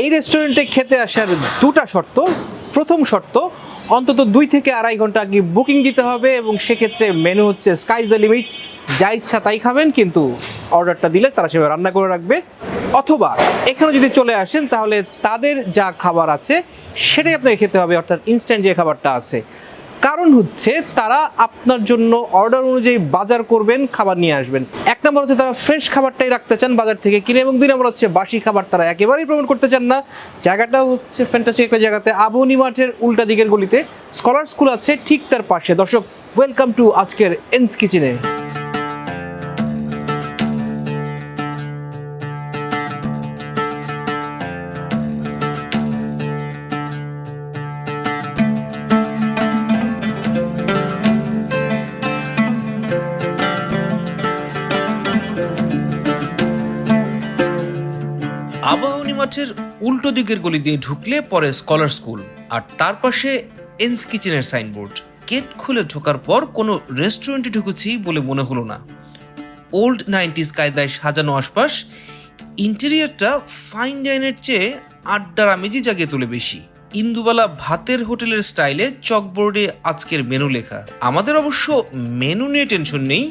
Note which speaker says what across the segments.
Speaker 1: এই রেস্টুরেন্টে খেতে আসার দুটা শর্ত। প্রথম শর্ত, অন্তত দুই থেকে আড়াই ঘণ্টা আগে বুকিং দিতে হবে এবং সেক্ষেত্রে মেনু হচ্ছে স্কাইজ দ্য লিমিট যা ইচ্ছা তাই খাবেন, কিন্তু অর্ডারটা দিলে তারা সেভাবে রান্না করে রাখবে। অথবা এখানে যদি চলে আসেন, তাহলে তাদের যা খাবার আছে, সেটাই আপনাকে খেতে হবে, অর্থাৎ ইনস্ট্যান্ট যে খাবারটা আছে। কারণ হচ্ছে তারা আপনার জন্য অর্ডার অনুযায়ী বাজার করবেন, খাবার নিয়ে আসবেন। এক নম্বর হচ্ছে তারা ফ্রেশ খাবারটাই রাখতে চান বাজার থেকে কিনে এবং দুই নম্বর হচ্ছে বাসি খাবার তারা একেবারেই প্রমোট করতে চান না। জায়গাটা হচ্ছে ফ্যান্টাসিক একটা জায়গাতে। আবনি মাঠের উল্টা দিকের গলিতে স্কলার স্কুল আছে, ঠিক তার পাশে। দর্শক ওয়েলকাম টু আজকের এনস কিচেনে
Speaker 2: মাঠের উল্টো দিকের গলি দিয়ে ঢুকলে পরে স্কলার স্কুল আর তার পাশে এন্স কিচেনের সাইনবোর্ড গেট খুলে ঢোকার পর কোনো রেস্টুরেন্টে ঢুকেছি বলে মনে হলো না। ওল্ড নাইনটিস কায়দায় সাজানো আশপাশ ইন্টেরিয়রটা ফাইন ডাইনের চেয়ে আড্ডার আমেজি জাগিয়ে তোলে বেশি। ইন্দুবালা ভাতের হোটেলের স্টাইলে চকবোর্ডে আজকের মেনু লেখা। আমাদের অবশ্য মেনু নিয়ে টেনশন নেই।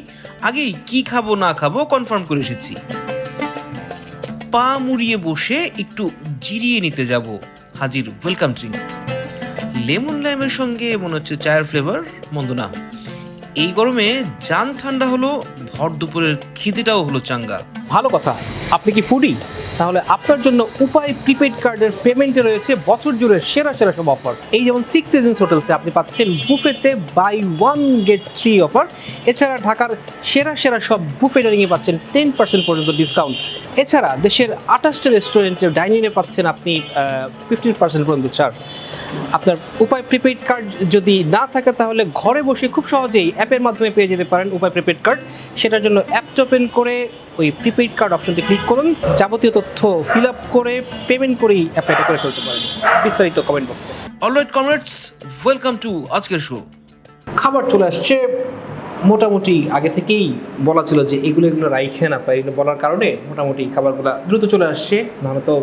Speaker 2: আগেই কি খাব না খাব কনফার্ম করে এসেছি। পা মুড়িয়ে বসে একটু জিরিয়ে নিতে যাব। হাজির ওয়েলকাম ড্রিঙ্ক। লেমন লাইমের সঙ্গে মনে হচ্ছে চায়ের ফ্লেভার, মন্দ না। এই গরমে যান ঠান্ডা হলো, ভর দুপুরের খিদেটাও হলো চাঙ্গা।
Speaker 1: ভালো কথা। আপনি কি ফুডি তাহলে আপনার জন্য উপায় প্রিপেড কার্ডের পেমেন্টে রয়েছে বছর জুড়ে সেরা সেরা সব অফার এই যেমন সিক্স এজেন্স হোটেলসে আপনি পাচ্ছেন বুফেতে buy one get three offer এছাড়া ঢাকার সেরা সেরা সব বুফে ডাইনিংয়ে পাচ্ছেন টেন পার্সেন্ট পর্যন্ত ডিসকাউন্ট এছাড়া দেশের আঠাশটা রেস্টুরেন্টের ডাইনিংয়ে পাচ্ছেন আপনি ফিফটিন পার্সেন্ট পর্যন্ত ছাড়। আপনার উপায় প্রিপেড কার্ড যদি না থাকে তাহলে ঘরে বসে খুব সহজেই অ্যাপের মাধ্যমে পেয়ে যেতে পারেন উপায় প্রিপেড কার্ড সেটার জন্য অ্যাপটা ওপেন করে ওই প্রিপেড কার্ড অপশনটি ক্লিক করুন। যাবতীয় তথ্য ফিল আপ করে পেমেন্ট করেই অ্যাপ্লাইটা করে ফেলতে পারেন। বিস্তারিত কমেন্ট বক্সে
Speaker 2: অলরাইট কমরেডস ওয়েলকাম টু আজকের শো
Speaker 1: খাবার চলে আসছে। মোটামুটি আগে থেকেই বলা ছিল যে এগুলো এগুলো রাইখে না পাই এগুলো বলার কারণে মোটামুটি খাবারগুলো দ্রুত চলে আসছে। নাহলে তো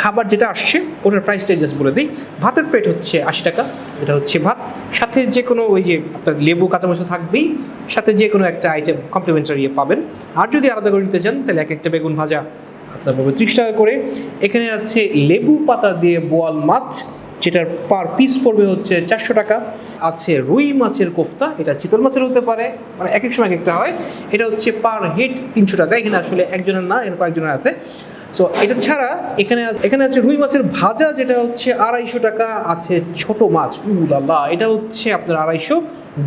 Speaker 1: খাবার যেটা আসছে, ওটার প্রাইসটা জাস্ট বলে দিই। ভাতের প্লেট হচ্ছে আশি টাকা, এটা হচ্ছে ভাত। সাথে যে কোনো ওই যে আপনার লেবু, কাঁচামরিচ থাকবেই, সাথে যে কোনো একটা আইটেম কমপ্লিমেন্টারি পাবেন। আর যদি আলাদা করে নিতে চান, তাহলে এক একটা বেগুন ভাজা আপনার পড়বে ত্রিশ টাকা করে। এখানে আছে লেবু পাতা দিয়ে বোয়াল মাছ যেটার পার পিস পড়বে হচ্ছে চারশো টাকা। আছে রুই মাছের কোফতা, এটা চিতল মাছের হতে পারে মানে এক এক সময় এক একটা হয়। এটা হচ্ছে পার হেড তিনশো টাকা, এখানে আসলে একজনের না এর কয়েকজনের আছে। সো এটা ছাড়া এখানে এখানে আছে রুই মাছের ভাজা, যেটা হচ্ছে আড়াইশো টাকা, আছে ছোট মাছ। উলাল্লা এটা হচ্ছে আপনার আড়াইশো।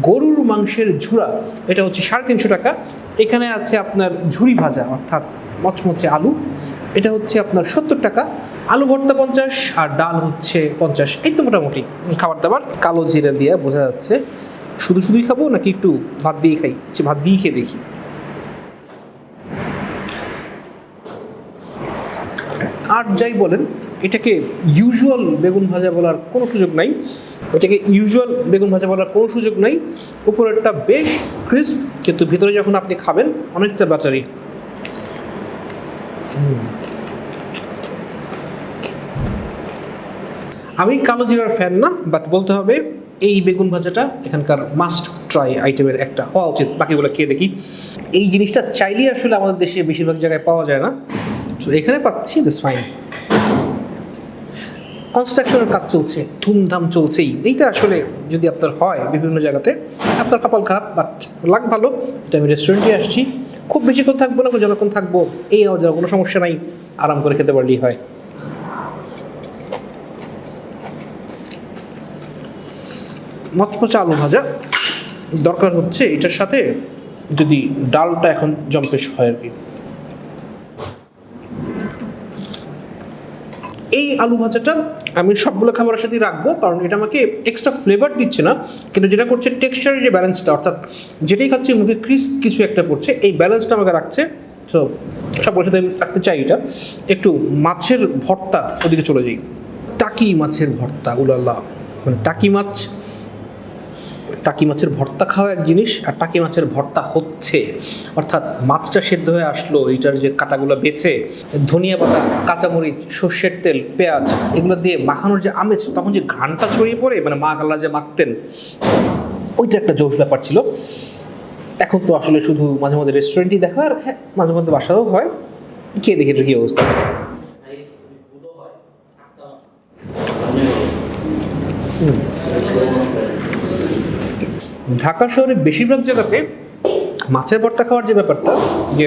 Speaker 1: গরুর মাংসের ঝুরা, এটা হচ্ছে সাড়ে তিনশো টাকা। এখানে আছে আপনার ঝুরি ভাজা, অর্থাৎ মচমচে আলু। এটা হচ্ছে আপনার সত্তর টাকা আলু ভর্তা পঞ্চাশ আর ডাল হচ্ছে পঞ্চাশ। এই তো মোটামুটি খাবার দাবার। কালো জিরা দিয়ে বোঝা যাচ্ছে শুধু শুধুই খাব নাকি একটু ভাত দিয়ে খাই? আচ্ছা, ভাত দিয়ে খেয়ে দেখি। আর যাই বলেন এটাকে ইউজুয়াল বেগুন ভাজা বলার কোনো সুযোগ নাই। এটাকে ইউজুয়াল বেগুন ভাজা বলার কোনো সুযোগ নাই। উপরেরটা বেশ ক্রিস্প কিন্তু ভিতরে যখন আপনি খাবেন অনেকটা বাচারি। আমি কালো জিরার ফ্যান না বাট বলতে হবে এই বেগুন ভাজাটা এখানকার মাস্ট ট্রাই আইটেমের একটা। হওয়া উচিত, বাকিগুলো খেয়ে দেখি। এই জিনিসটা চাইলেই আসলে আমাদের দেশে বেশিরভাগ জায়গায় পাওয়া যায় না। তো এখানে পাচ্ছি দিস ফাইন কনস্ট্রাকশনের কাজ চলছে, ধুমধাম চলছেই। এইটা আসলে যদি আপনার হয় বিভিন্ন জায়গাতে, আপনার কপাল খারাপ বাট লাগ ভালো। তো আমি রেস্টুরেন্টে আসছি। খুব বেশিক্ষণ থাকব না যতক্ষণ থাকব, এই আওয়াজ কোনো সমস্যা নাই। আরাম করে খেতে পারলেই হয়। মচমচে আলু ভাজা। দরকার হচ্ছে এটার সাথে যদি ডালটা এখন জম্পেশ হয় আর কি। এই আলু ভাজাটা আমি সবগুলো খাবারের সাথে রাখব, কারণ এটা আমাকে এক্সট্রা ফ্লেভার দিচ্ছে না। কিন্তু যেটা করছে টেক্সচারের যে ব্যালেন্সটা অর্থাৎ যেটাই খাচ্ছি মুখে ক্রিস্প কিছু একটা পড়ছে এই ব্যালেন্সটা আমাকে রাখছে। সো সবগুলোর সাথে আমি রাখতে চাই এটা। একটু মাছের ভর্তা ওদিকে চলে যাই। টাকি মাছের ভর্তা, উলাল্লা। মানে টাকি মাছ টাকি মাছের ভর্তা খাওয়া এক জিনিস আর টাকি মাছের ভর্তা হচ্ছে অর্থাৎ মাছটা সেদ্ধ হয়ে আসলো এইটার যে কাটাগুলো বেছে ধনিয়া পাতা কাঁচামরিচ সর্ষের তেল পেঁয়াজ এগুলো দিয়ে মাখানোর যে আমেজ তখন যে ঘানটা ছড়িয়ে পড়ে মানে মা কাল্লা যে মাখতেন ওইটা একটা জোশ ব্যাপার ছিল। এখন তো আসলে শুধু মাঝে মধ্যে রেস্টুরেন্টই দেখা আর হ্যাঁ মাঝে মধ্যে বাসাও হয়। খেয়ে দেখে এটা কি অবস্থা। হুম। ঢাকা শহরে বেশিরভাগ জায়গাতে মাছের ভর্তা খাওয়ার যে ব্যাপারটা, যে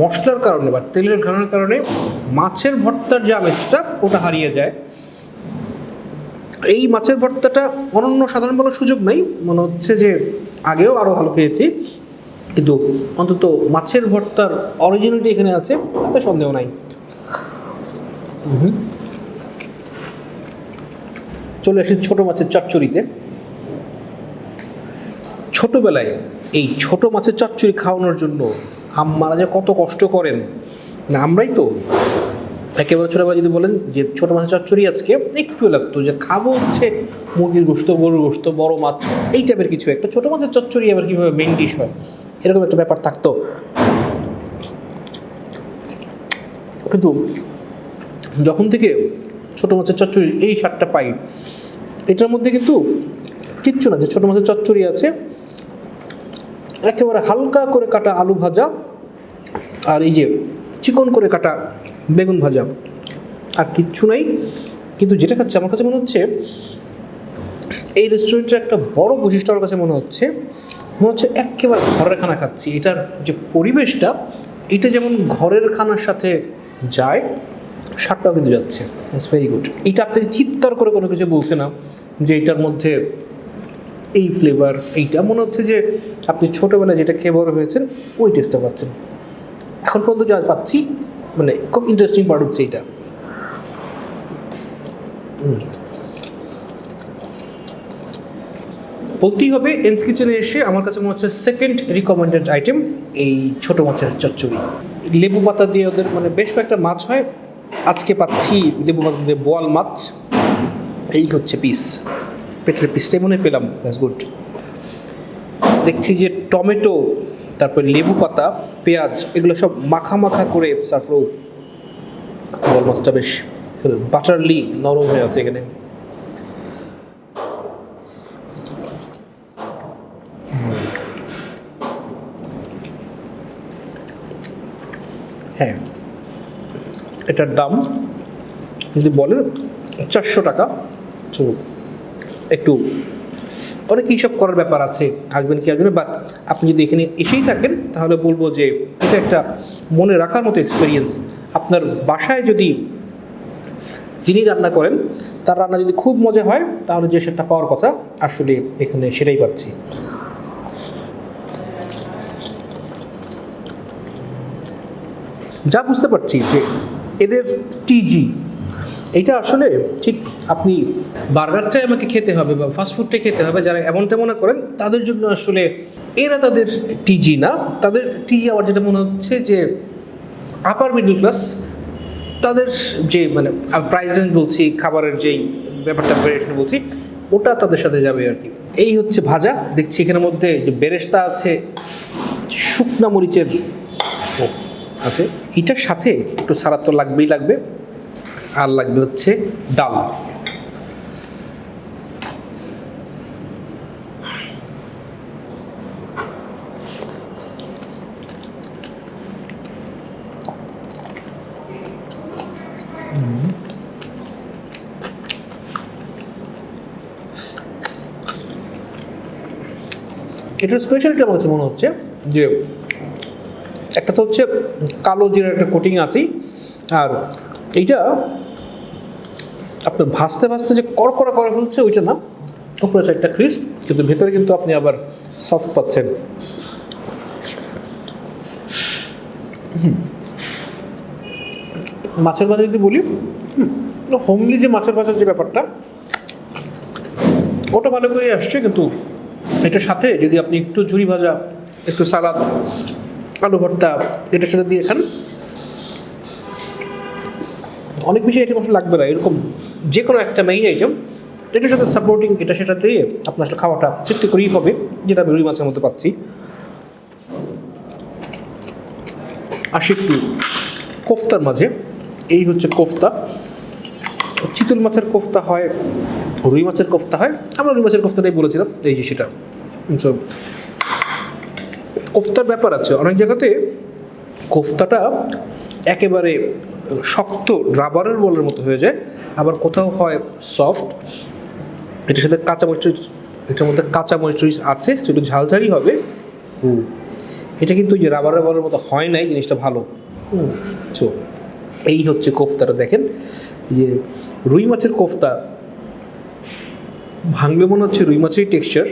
Speaker 1: মশলার কারণে বা তেলের ঘানের কারণে মাছের ভর্তার যে আমেজটা ওটা হারিয়ে যায়। এই মাছের ভর্তাটা অনন্য সাধারণ বলার সুযোগ নেই, মনে হচ্ছে যে আগেও আরও ভালো খেয়েছি। কিন্তু অন্তত মাছের ভর্তার অরিজিনালিটি এখানে আছে, তাতে সন্দেহ নাই। চলে আসি ছোট মাছের চচ্চড়িতে। ছোটবেলায় এই ছোট মাছের চচ্চড়ি খাওয়ানোর জন্য আম্মারা যে কত কষ্ট করেন। না, আমরাই তো। একেবারে ছোটবেলা যদি বলেন যে ছোট মাছের চচ্চড়ি আজকে একটু লাগতো, যে খাব হচ্ছে মুরগির গোস্ত গরুর গোস্ত বড় মাছ, এই টাইপের কিছু একটা। ছোট মাছের চচ্চড়ি আবার কীভাবে মেন ডিশ হয়? এরকম একটা ব্যাপার থাকতো। কিন্তু যখন থেকে ছোট মাছের চচ্চড়ি এই স্বাদটা পাই, এটার মধ্যে কিন্তু কিচ্ছু না, যে ছোট মাছের চচ্চড়ি আছে একেবারে হালকা করে কাটা আলু ভাজা আর এই যে চিকন করে কাটা বেগুন ভাজা। আর কিচ্ছু নাই। কিন্তু যেটা খাচ্ছে, আমার কাছে মনে হচ্ছে এই রেস্টুরেন্টের একটা বড় বৈশিষ্ট্য আমার কাছে মনে হচ্ছে। মনে হচ্ছে একেবারে ঘরের খানা খাচ্ছি। এটার যে পরিবেশটা, এটা যেমন ঘরের খানার সাথে যায়, স্বাদটাও কিন্তু যাচ্ছে। ইটস ভেরি গুড এটা আপনি চিৎকার করে কোনো কিছু বলছে না যে এটার মধ্যে এই ফ্লেভার এইটা। মনে হচ্ছে যে আপনি ছোটোবেলায় যেটা খেয়ে বড় হয়েছেন, ওই টেস্টটা পাচ্ছেন। এখন পর্যন্ত যা পাচ্ছি মানে খুব ইন্টারেস্টিং পার্ট হচ্ছে এইটা। বলতেই হবে এন্স কিচেনে এসে আমার কাছে মনে হচ্ছে সেকেন্ড রিকমেন্ডেড আইটেম এই ছোট মাছের চচ্চড়ি। লেবু পাতা দিয়ে ওদের মানে বেশ কয়েকটা মাছ হয়। আজকে পাচ্ছি লেবু পাতা দিয়ে বোয়াল মাছ। এই হচ্ছে পিস পেটের পিসটাই মনে পেলাম দ্যাটস গুড দেখছি যে টমেটো, তারপর লেবু পাতা, পেঁয়াজ, এগুলো সব মাখা মাখা করে সার্ফরো বল মাছটা বেশ বাটারলি নরম হয়ে আছে এখানে। হ্যাঁ এটার দাম যদি বলেন, চারশো টাকা। তো একটু অনেক হিসাব করার ব্যাপার আছে, আসবেন কি আসবেন বাট আপনি যদি এখানে এসেই থাকেন, তাহলে বলব যে এটা একটা মনে রাখার মতো এক্সপিরিয়েন্স আপনার বাসায় যদি যিনি রান্না করেন, তার রান্না যদি খুব মজা হয়, তাহলে যে সেটা পাওয়ার কথা আসলে এখানে সেটাই পাচ্ছি। যা বুঝতে পারছি যে এদের টিজি এটা আসলে ঠিক আপনি বার্গারটাই আমাকে খেতে হবে বা ফাস্টফুডটাই খেতে হবে, যারা এমনটা মনে করেন, তাদের জন্য আসলে এরা তাদের টিজি না। তাদের টিজি আবার যেটা মনে হচ্ছে যে আপার মিডল ক্লাস তাদের যে মানে প্রাইস রেঞ্জ বলছি, খাবারের যেই ব্যাপারটা বলছি, ওটা তাদের সাথে যাবে আর কি। এই হচ্ছে ভাজা। দেখছি এখানের মধ্যে যে বেরেস্তা আছে, শুকনা মরিচের আছে। এটার সাথে একটু সারাত তো লাগবেই লাগবে। আর লাগবে হচ্ছে ডাল। এটার স্পেশালিটি আমার কাছে মনে হচ্ছে। যে একটা তো হচ্ছে কালো জিরার একটা কোটিং আছেই। আর এইটা আপনার ভাজতে ভাসতে যে কড়কড়া করে ফেলছে ওইটা না উপরে একটা ক্রিস্প কিন্তু ভেতরে কিন্তু আপনি আবার সফট পাচ্ছেন। মাছের ভাজা যদি বলি হোমলি যে মাছের ভাজার যে ব্যাপারটা, ওটা ভালো করে আসছে, কিন্তু এটার সাথে যদি আপনি একটু ঝুরি ভাজা, একটু সালাদ, আলু ভর্তা, এটার সাথে দিয়ে খান, অনেক বেশি আইটেম আসলে লাগবে না, এরকম যে কোনো একটা মেইন আইটেম এটার সাথে সাপোর্টিং এটা সেটা দিয়ে আপনার আসলে খাওয়াটা তৃপ্তি করেই হবে যেটা আমি রুই মাছের মধ্যে পাচ্ছি। আসি একটু কোফতার মাঝে এই হচ্ছে কোফতা। চিতল মাছের কোফতা হয় রুই মাছের কোফতা হয়। আমরা রুই মাছের কোফতাটাই বলেছিলাম এই যে সেটা। So, কোফতার ব্যাপার আছে অনেক জায়গাতে কোফতাটা একেবারে শক্ত রাবারের বলের মতো হয়ে যায়। আবার কোথাও হয় সফট এটার সাথে কাঁচা মরিচ এটার মধ্যে কাঁচা মরিচ আছে সেটা ঝালঝালই হবে। হুম। এটা কিন্তু যে রাবারের বলের মতো হয় নাই জিনিসটা ভালো। হুম। তো এই হচ্ছে কোফতাটা দেখেন। এই যে রুই মাছের কোফতা ভাঙলে মনে হচ্ছে রুই মাছের টেক্সচার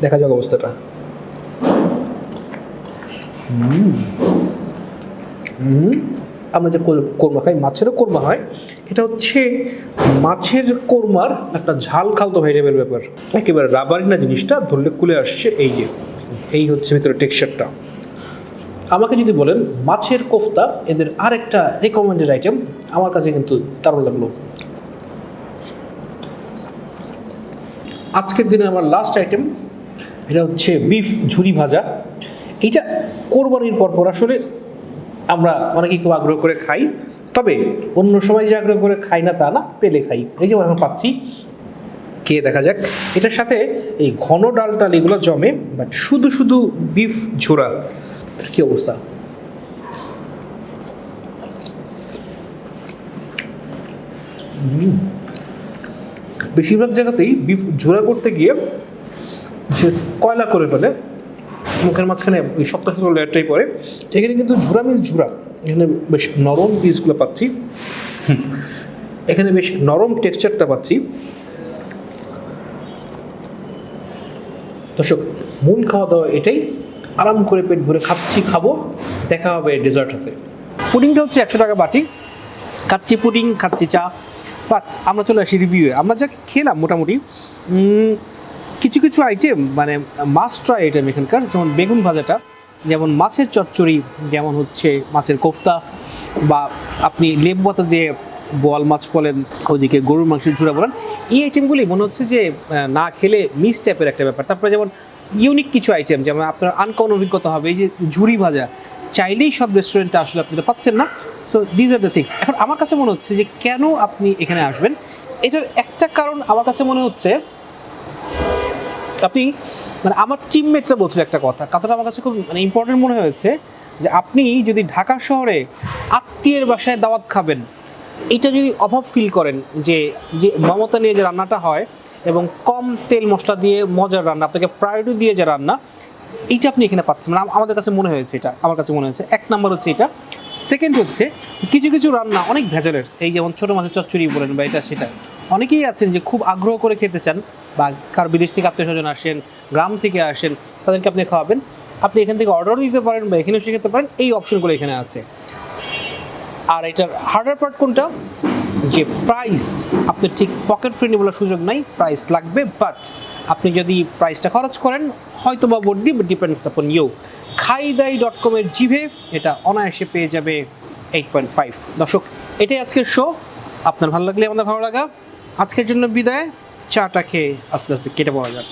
Speaker 1: দেখা যাক অবস্থাটা। হুম। আমরা যে কোর- কোরমা খাই, মাছেরও কোরমা হয়, এটা হচ্ছে মাছের কোরমার একটা ঝাল খালতো ভাইরাবের ব্যাপার। একেবারে রাবারি না জিনিসটা, ধরলে খুলে আসছে এই যে, এই হচ্ছে ভিতরে টেক্সচারটা আমাকে যদি বলেন মাছের কোফতা, এদের আরেকটা রেকমেন্ডেড আইটেম আমার কাছে কিন্তু দারুণ লাগল। আজকের দিনে আমার লাস্ট আইটেম এটা হচ্ছে বিফ ঝুরি ভাজা। এইটা কোরবানির পর পর আসলে আমরা অনেকেই খুব আগ্রহ করে খাই, তবে অন্য সময় যে আগ্রহ করে খাই না তা না, পেলে খাই। এই যে এখন পাচ্ছি, খেয়ে দেখা যাক। এটার সাথে এই ঘন ডাল টাল এগুলো জমে বাট শুধু শুধু বিফ ঝোড়া কি অবস্থা? বেশিরভাগ জায়গাতেই বিফ ঝোড়া করতে গিয়ে কয়লা করে ফেলে মুখের মাঝখানে ওই শক্ত শক্ত লেয়ারটাই পড়ে। এখানে কিন্তু ঝুরা মিন্স ঝুরা। এখানে বেশ নরম পিসগুলো পাচ্ছি। এখানে বেশ নরম টেক্সচারটা পাচ্ছি। দর্শক, মূল খাওয়া দাওয়া এটাই। আরাম করে পেট ভরে খাচ্ছি, খাব। দেখা হবে ডেজার্ট হাতে। পুডিংটা হচ্ছে একশো টাকা বাটি। খাচ্ছি পুডিং, খাচ্ছি চা। বাট আমরা চলে আসি রিভিউয়ে আমরা যা খেলাম মোটামুটি কিছু কিছু আইটেম মানে মাস্ট ট্রাই আইটেম এখানকার, যেমন বেগুন ভাজাটা, যেমন মাছের চচ্চড়ি, যেমন হচ্ছে মাছের কোফতা, বা আপনি লেবু পাতা দিয়ে বোয়াল মাছ বলেন ওদিকে গরুর মাংসের ঝুড়া বলেন, এই আইটেমগুলি মনে হচ্ছে যে না খেলে মিস টাইপের একটা ব্যাপার। তারপরে যেমন ইউনিক কিছু আইটেম যেমন আপনার আনকমন অভিজ্ঞতা হবে, এই যে ঝুড়ি ভাজা, চাইলেই সব রেস্টুরেন্টে আসলে আপনি এটা পাচ্ছেন না। So these are the things এখন আমার কাছে মনে হচ্ছে যে, কেন আপনি এখানে আসবেন? এটার একটা কারণ আমার কাছে মনে হচ্ছে আপনি মানে আমার টিমমেটরা বলছিল একটা কথা, কথাটা আমার কাছে খুব মানে ইম্পর্টেন্ট মনে হয়েছে যে আপনি যদি ঢাকা শহরে আত্মীয়ের বাসায় দাওয়াত খাবেন, এটা যদি অভাব ফিল করেন যে যে মমতা নিয়ে যে রান্নাটা হয় এবং কম তেল মশলা দিয়ে মজার রান্না, আপনাকে প্রায়োরিটি দিয়ে যে রান্না, এইটা আপনি এখানে পাচ্ছেন। মানে আমাদের কাছে মনে হয়েছে এটা, আমার কাছে মনে হয়েছে। এক নম্বর হচ্ছে এটা। সেকেন্ড হচ্ছে, কিছু কিছু রান্না অনেক ভেজালের, এই যেমন ছোটো মাছের চচ্চড়ি বলেন বা এটা, সেটা। অনেকেই আছেন যে খুব আগ্রহ করে খেতে চান বা কারও বিদেশ থেকে আত্মীয় স্বজন আসেন, গ্রাম থেকে আসেন, তাদেরকে আপনি খাওয়াবেন। আপনি এখান থেকে অর্ডারও দিতে পারেন বা এখানে এসে খেতে পারেন। এই অপশনগুলো এখানে আছে। আর এটার হার্ডার পার্ট কোনটা? যে প্রাইস আপনি ঠিক পকেট ফ্রেন্ডলি বলার সুযোগ নাই প্রাইস লাগবে বাট আপনি যদি প্রাইসটা খরচ করেন হয়তো বা বড্ডি depends upon you Khaidai dot কমের জিভে এটা অনায়াসে পেয়ে যাবে এইট পয়েন্ট ফাইভ দর্শক, এটাই আজকের শো আপনার ভালো লাগলে আমাদের ভালো লাগা। আজকের জন্য বিদায়। চাটা খেয়ে আস্তে আস্তে কেটে পড়া যাক।